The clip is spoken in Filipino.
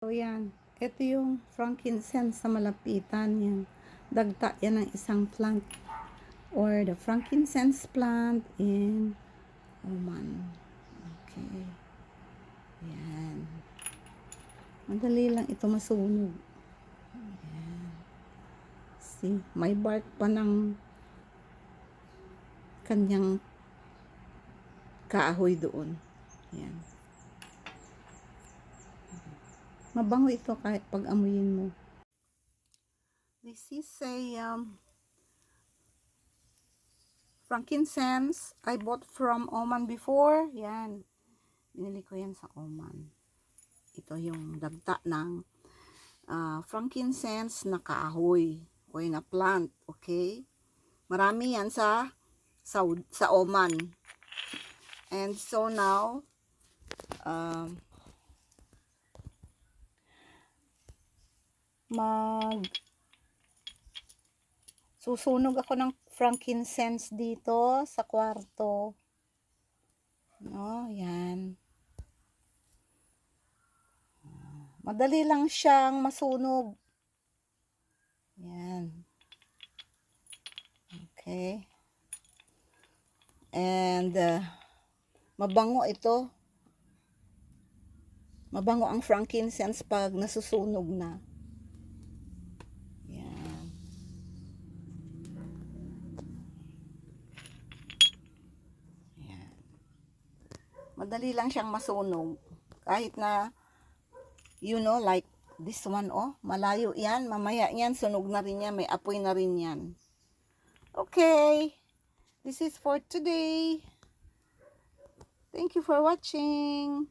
So yan, ito yung frankincense sa malapitan yan. Dagta yan ng isang plant or the frankincense plant in Oman. Okay. Yan. Madali lang ito masunog. Yan. See, may bark pa ng kanyang kahoy doon. Yan. Mabango ito kahit pag amuyin mo. This is a um, frankincense I bought from Oman before. Yan. Binili ko yan sa Oman. Ito yung dagta ng ah, frankincense na kahoy o na plant. Okay? Marami yan sa sa, sa Oman. And so now, um, mag susunog ako ng frankincense dito sa kwarto. No, yan. Madali lang siyang masunog. Yan. Okay. And uh, mabango ito. Mabango ang frankincense pag nasusunog na. Yan. Yan. Madali lang siyang masunog. Kahit na, you know, like this one, oh, malayo yan. Mamaya yan, sunog na rin yan. May apoy na rin yan. Okay. This is for today. Thank you for watching.